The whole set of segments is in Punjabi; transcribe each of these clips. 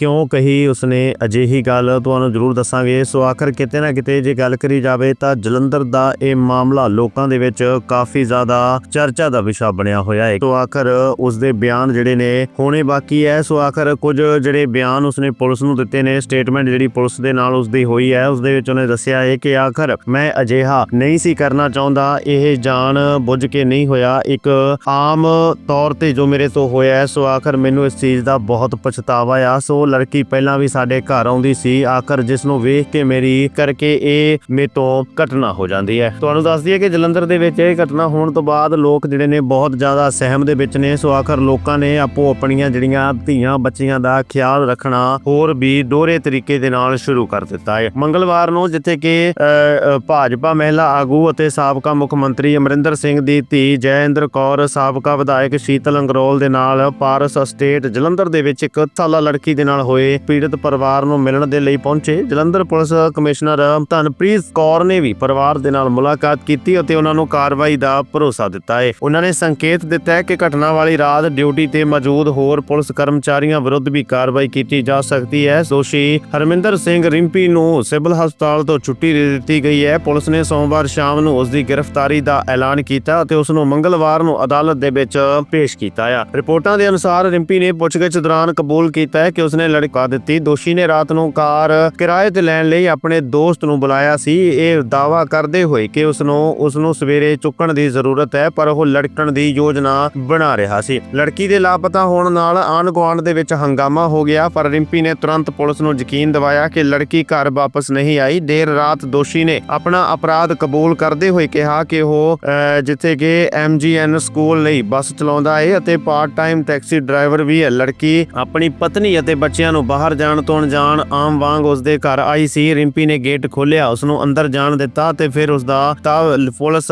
ਕਿਉਂ ਕਹੀ ਉਸਨੇ? ਅਜਿਹੀ ਗੱਲ ਤੁਹਾਨੂੰ ਜ਼ਰੂਰ ਦੱਸਾਂਗੇ। ਸੋ ਆਖਰ ਕਿਤੇ ਨਾ ਕਿਤੇ ਜੇ ਗੱਲ ਕਰੀ ਜਾਵੇ ਤਾਂ ਜਲੰਧਰ ਦਾ ਇਹ ਮਾਮਲਾ ਲੋਕਾਂ ਦੇ ਵਿੱਚ ਕਾਫੀ ਜ਼ਿਆਦਾ ਚਰਚਾ ਦਾ ਵਿਸ਼ਾ ਬਣਿਆ ਹੋਇਆ ਹੈ। ਸੋ ਆਖਰ ਉਸਦੇ ਬਿਆਨ ਜਿਹੜੇ ਨੇ ਹੋਣੇ ਬਾਕੀ ਹੈ। ਸੋ ਆਖਰ ਕੁਝ ਜਿਹੜੇ ਬਿਆਨ ਉਸਨੇ ਪੁਲਿਸ ਨੂੰ ਦਿੱਤੇ ਨੇ ਸਟੇਟਮੈਂਟ ਜਿਹੜੀ ਪੁਲਿਸ ਦੇ ਨਾਲ ਉਸਦੀ ਹੋਈ ਹੈ ਉਸਦੇ ਵਿੱਚ ਉਹਨੇ ਦੱਸਿਆ ਹੈ ਕਿ ਆਖਰ ਮੈਂ ਅਜਿਹਾ ਨਹੀਂ ਸੀ ਕਰਨਾ ਚਾਹੁੰਦਾ। ਇਹ ਜਾਣ ਬੁੱਝ ਕੇ ਨਹੀਂ ਹੋਇਆ। ਇੱਕ ਆਮ ਤੌਰ ਤੇ ਜੋ ਮੇਰੇ ਤੋਂ ਹੋਇਆ ਹੈ, ਸੋ ਆਖਰ ਮੈਨੂੰ ਇਸ ਚੀਜ਼ ਦਾ ਬਹੁਤ ਪਛਤਾਵਾ ਆ। ਸੋ ਲੜਕੀ ਪਹਿਲਾਂ ਵੀ ਸਾਡੇ ਘਰ ਆਉਂਦੀ ਸੀ ਆਖਰ ਜਿਸ ਨੂੰ ਵੇਖ ਕੇ ਮੇਰੀ ਕਰਕੇ ਇਹ ਮੇ ਤੋਂ ਘਟਨਾ ਹੋ ਜਾਂਦੀ ਹੈ। ਤੁਹਾਨੂੰ ਦੱਸ ਦਈਏ ਕਿ ਜਲੰਧਰ ਦੇ ਵਿੱਚ ਇਹ ਘਟਨਾ ਹੋਣ ਤੋਂ ਬਾਅਦ ਲੋਕ ਜਿਹੜੇ ਨੇ ਬਹੁਤ ਜ਼ਿਆਦਾ ਸਹਿਮ ਦੇ ਵਿੱਚ ਨੇ ਸੋ ਆਖਰ ਲੋਕਾਂ ਨੇ ਆਪੋ ਆਪਣੀਆਂ ਜਿਹੜੀਆਂ ਧੀਆਂ ਬੱਚੀਆਂ ਦਾ ਖਿਆਲ ਰੱਖਣਾ ਹੋਰ ਵੀ ਦੋਹਰੇ ਤਰੀਕੇ ਦੇ ਨਾਲ ਸ਼ੁਰੂ ਕਰ ਦਿੱਤਾ ਹੈ। ਮੰਗਲਵਾਰ ਨੂੰ ਜਿੱਥੇ ਕਿ ਅ, ਭਾਜਪਾ ਮਹਿਲਾ ਆਗੂ ਅਤੇ ਸਾਬਕਾ ਮੁੱਖ ਮੰਤਰੀ ਅਮਰਿੰਦਰ ਸਿੰਘ ਦੀ ਧੀ ਜੈਇੰਦਰ ਕੌਰ ਸਾਬਕਾ ਵਿਧਾਇਕ ਸ਼ੀਤਲ ਅੰਗਰੋਲ ਦੇ ਨਾਲ ਪਾਰਸ ਅਸਟੇਟ ਜਲੰਧਰ ਦੇ ਵਿੱਚ ਇੱਕ ਸਾਲਾ ਲੜਕੀ ਦੇ ਨਾਲ ਹੋਏ ਪੀੜਤ ਪਰਿਵਾਰ ਨੂੰ ਮਿਲਣ ਦੇ ਲਈ ਪਹੁੰਚੇ। ਜਲੰਧਰ ਪੁਲਿਸ ਕਮਿਸ਼ਨਰ ਧਨਪ੍ਰੀਤ ਕੌਰ ਨੇ ਵੀ ਪਰਿਵਾਰ ਦੇ ਨਾਲ ਮੁਲਾਕਾਤ ਕੀਤੀ ਅਤੇ ਉਹਨਾਂ ਨੂੰ ਕਾਰਵਾਈ ਦਾ ਭਰੋਸਾ ਦਿੱਤਾ ਹੈ। ਉਹਨਾਂ ਨੇ ਸੰਕੇਤ ਦਿੱਤਾ ਹੈ ਕਿ ਘਟਨਾ ਵਾਲੀ ਰਾਤ ਡਿਊਟੀ ਤੇ ਮੌਜੂਦ ਹੋਰ ਪੁਲਿਸ ਕਰਮਚਾਰੀਆਂ ਵਿਰੁੱਧ ਵੀ ਕਾਰਵਾਈ ਕੀਤੀ ਜਾ ਸਕਦੀ ਹੈ। ਦੋਸ਼ੀ ਹਰਮਿੰਦਰ ਸਿੰਘ ਰਿੰਪੀ ਨੂੰ ਸਿਵਲ ਹਸਪਤਾਲ ਤੋਂ ਛੁੱਟੀ ਦੇ ਦਿੱਤੀ ਗਈ ਹੈ। ਪੁਲਿਸ ਨੇ ਸੋਮਵਾਰ ਸ਼ਾਮ ਨੂੰ ਉਸ ਦੀ ਗ੍ਰਿਫਤਾਰੀ ਦਾ ਐਲਾਨ ਕੀਤਾ ਅਤੇ ਉਸ ਨੂੰ ਮੰਗਲਵਾਰ ਨੂੰ ਅਦਾਲਤ ਦੇ ਵਿੱਚ ਪੇਸ਼ ਕੀਤਾ ਹੈ ਰਿਪੋਰਟਾਂ ਦੇ ਅਨੁਸਾਰ ਰਿੰਪੀ ਨੇ ਪੁੱਛਗਿੱਛ ਦੌਰਾਨ ਕਬੂਲ ਕੀਤਾ ਹੈ ਕਿ ਉਸਨੇ ਲੜਕਾ ਦਿੱਤੀ। ਦੋਸ਼ੀ ਨੇ ਰਾਤ ਨੂੰ ਕਾਰ ਕਿਰਾਏ ਤੇ ਲੈਣ ਲਈ ਆਪਣੇ ਦੋਸਤ ਨੂੰ ਬੁਲਾਇਆ ਸੀ। ਇਹ ਦਾਵਾ ਕਰਦੇ ਹੋਏ ਕਿ ਉਸ ਨੂੰ ਉਸ ਨੂੰ ਸਵੇਰੇ ਚੁੱਕਣ ਦੀ ਜ਼ਰੂਰਤ ਹੈ, ਪਰ ਉਹ ਲੜਕਣ ਦੀ ਯੋਜਨਾ ਬਣਾ ਰਿਹਾ ਸੀ। ਲੜਕੀ ਦੇ ਲਾਪਤਾ ਹੋਣ ਨਾਲ ਆਂਢ ਗੁਆਂਢ ਦੇ ਵਿੱਚ ਹੰਗਾਮਾ ਹੋ ਗਿਆ, ਪਰ ਰਿੰਪੀ ਨੇ ਤੁਰੰਤ ਪੁਲਿਸ ਨੂੰ ਯਕੀਨ ਦਿਵਾਇਆ ਕਿ ਲੜਕੀ ਘਰ ਵਾਪਸ ਨਹੀਂ ਆਈ। ਦੇਰ ਰਾਤ ਦੋਸ਼ੀ ਨੇ ਆਪਣਾ ਅਪਰਾਧ ਕਬੂਲ ਕਰਦੇ ਹੋਏ ਕਿਹਾ ਕਿ ਉਹ ਜਿੱਥੇ ਕਿ ਐਮਜੀਐਨ ਸਕੂਲ ਲਈ ਬੱਸ ਚਲਾਉਂਦਾ ਹੈ ਅਤੇ ਪਾਰਟ ਟਾਈਮ ਟੈਕਸੀ ਡਰਾਈਵਰ ਵੀ ਹੈ। ਲੜਕੀ ਆਪਣੀ ਪਤਨੀ ਅਤੇ ਬੱਚੇ ਬੱਚਿਆਂ ਨੂੰ ਬਾਹਰ ਜਾਣ ਤੋਂ ਅਣਜਾਣ ਆਮ ਵਾਂਗ ਉਸਦੇ ਘਰ ਆਈ ਸੀ। ਰਿੰਪੀ ਨੇ ਗੇਟ ਖੋਲ੍ਹਿਆ ਉਸ ਨੂੰ ਅੰਦਰ ਜਾਣ ਦਿੱਤਾ ਤੇ ਫਿਰ ਉਸ ਦਾ ਤਾਂ ਪੁਲਿਸ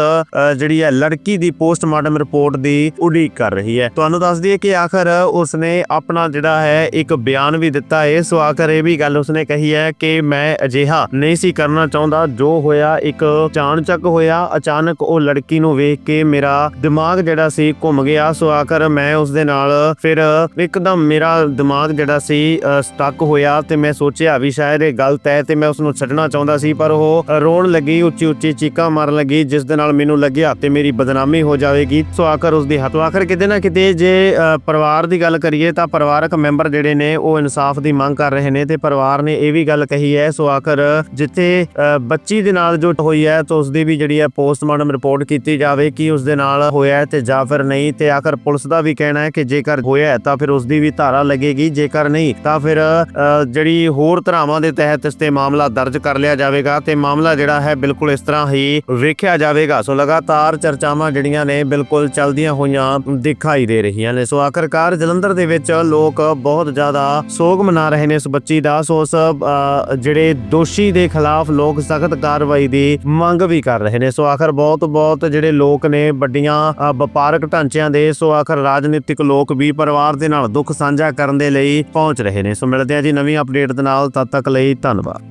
ਜਿਹੜੀ ਹੈ, ਲੜਕੀ ਦੀ ਪੋਸਟਮਾਰਟਮ ਰਿਪੋਰਟ ਦੀ ਉਡੀਕ ਕਰ ਰਹੀ ਹੈ। ਤੁਹਾਨੂੰ ਦੱਸ ਦਈਏ ਕਿ ਆਖਰ ਉਸਨੇ ਆਪਣਾ ਜਿਹੜਾ ਹੈ, ਇੱਕ ਬਿਆਨ ਵੀ ਦਿੱਤਾ ਹੈ ਸੋ ਆਖਰ ਇਹ ਵੀ ਗੱਲ ਉਸਨੇ ਕਹੀ ਹੈ ਕਿ ਮੈਂ ਅਜਿਹਾ ਨਹੀਂ ਸੀ ਕਰਨਾ ਚਾਹੁੰਦਾ, ਜੋ ਹੋਇਆ ਇੱਕ ਚਾਣਚੱਕ ਹੋਇਆ। ਅਚਾਨਕ ਉਹ ਲੜਕੀ ਨੂੰ ਵੇਖ ਕੇ ਮੇਰਾ ਦਿਮਾਗ ਜਿਹੜਾ ਸੀ ਘੁੰਮ ਗਿਆ। ਸੋ ਆਖਰ ਮੈਂ ਉਸ ਦੇ ਨਾਲ ਫਿਰ ਇੱਕਦਮ ਮੇਰਾ ਦਿਮਾਗ ਜਿਹੜਾ ਸੀ ਸਟਕ ਹੋਇਆ ਤੇ ਮੈਂ ਸੋਚਿਆ ਵੀ ਸ਼ਾਇਦ ਇਹ ਗਲਤ ਹੈ ਤੇ ਮੈਂ ਉਸ ਨੂੰ ਛੱਡਣਾ ਚਾਹੁੰਦਾ ਸੀ ਪਰ ਉਹ ਰੋਣ ਲੱਗੀ ਉੱਚੀ ਉੱਚੀ ਚੀਕਾਂ ਮਾਰਨ ਲੱਗੀ ਜਿਸ ਦੇ ਨਾਲ ਮੈਨੂੰ ਲੱਗਿਆ ਤੇ ਮੇਰੀ ਬਦਨਾਮੀ ਹੋ ਜਾਵੇਗੀ। ਸੋ ਆਖਰ ਉਸ ਦੀ ਹੱਥ ਆਖਰ ਕਿਤੇ ਨਾ ਕਿਤੇ ਜੇ ਪਰਿਵਾਰ ਦੀ ਗੱਲ ਕਰੀਏ ਤਾਂ ਪਰਿਵਾਰਕ ਮੈਂਬਰ ਜਿਹੜੇ ਨੇ ਉਹ ਇਨਸਾਫ ਦੀ ਮੰਗ ਕਰ ਰਹੇ ਨੇ ਤੇ ਪਰਿਵਾਰ ਨੇ ਇਹ ਵੀ ਗੱਲ ਕਹੀ ਹੈ। ਸੋ ਆਖਰ ਜਿੱਥੇ ਅ, ਬੱਚੀ ਦੇ ਨਾਲ ਜੋ ਹੋਈ ਹੈ ਤਾਂ ਉਸ ਦੀ ਵੀ ਜਿਹੜੀ ਹੈ ਪੋਸਟਮਾਰਟਮ ਰਿਪੋਰਟ ਕੀਤੀ ਜਾਵੇ ਕਿ ਉਸ ਦੇ ਨਾਲ ਹੋਇਆ ਤੇ ਜਾਂ ਫਿਰ ਨਹੀਂ ਤੇ ਆਖਰ ਪੁਲਿਸ ਦਾ ਵੀ ਕਹਿਣਾ ਹੈ ਕਿ ਜੇਕਰ ਹੋਇਆ ਤਾਂ ਫਿਰ ਉਸ ਦੀ ਵੀ ਧਾਰਾ ਲੱਗੇਗੀ ਜੇਕਰ ਨਹੀਂ ਤਾਂ ਫਿਰ ਜਿਹੜੀ ਹੋਰ ਧਾਰਾਵਾਂ ਦੇ ਤਹਿਤ ਇਸ ਤੇ ਮਾਮਲਾ ਦਰਜ ਕਰ ਲਿਆ ਜਾਵੇਗਾ ਤੇ ਮਾਮਲਾ ਜਿਹੜਾ ਹੈ ਬਿਲਕੁਲ ਇਸ ਤਰ੍ਹਾਂ ਹੀ ਵੇਖਿਆ ਜਾਵੇਗਾ। ਸੋ ਲਗਾਤਾਰ ਚਰਚਾਵਾਂ ਜਿਹੜੀਆਂ ਨੇ ਬਿਲਕੁਲ ਚੱਲਦੀਆਂ ਹੋਈਆਂ ਦਿਖਾਈ ਦੇ ਰਹੀਆਂ ਨੇ। ਸੋ ਆਖਰਕਾਰ ਜਲੰਧਰ ਦੇ ਵਿੱਚ ਲੋਕ ਬਹੁਤ ਜ਼ਿਆਦਾ ਸੋਗ ਮਨਾ ਰਹੇ ਨੇ ਇਸ ਬੱਚੀ ਦਾ। ਸੋ ਉਸ ਅ, ਜਿਹੜੇ ਦੋਸ਼ੀ ਦੇ ਖਿਲਾਫ ਲੋਕ ਸਖਤ ਕਾਰਵਾਈ ਦੀ ਮੰਗ ਵੀ ਕਰ ਰਹੇ ਨੇ। ਸੋ ਆਖਰ ਬਹੁਤ ਬਹੁਤ ਜਿਹੜੇ ਲੋਕ ਨੇ ਵੱਡੀਆਂ ਵਪਾਰਕ ਢਾਂਚਿਆਂ ਦੇ ਸੋ ਆਖਰ ਰਾਜਨੀਤਿਕ ਲੋਕ ਵੀ ਪਰਿਵਾਰ ਦੇ ਨਾਲ ਦੁੱਖ ਸਾਂਝਾ ਕਰਨ ਦੇ ਲਈ ਪਹੁੰਚ ਰਹੇ ਨੇ। ਸੋ ਮਿਲਦੇ ਹਾਂ ਜੀ ਨਵੀਂ ਅਪਡੇਟ ਦੇ ਨਾਲ। ਤਦ ਤੱਕ ਲਈ ਧੰਨਵਾਦ।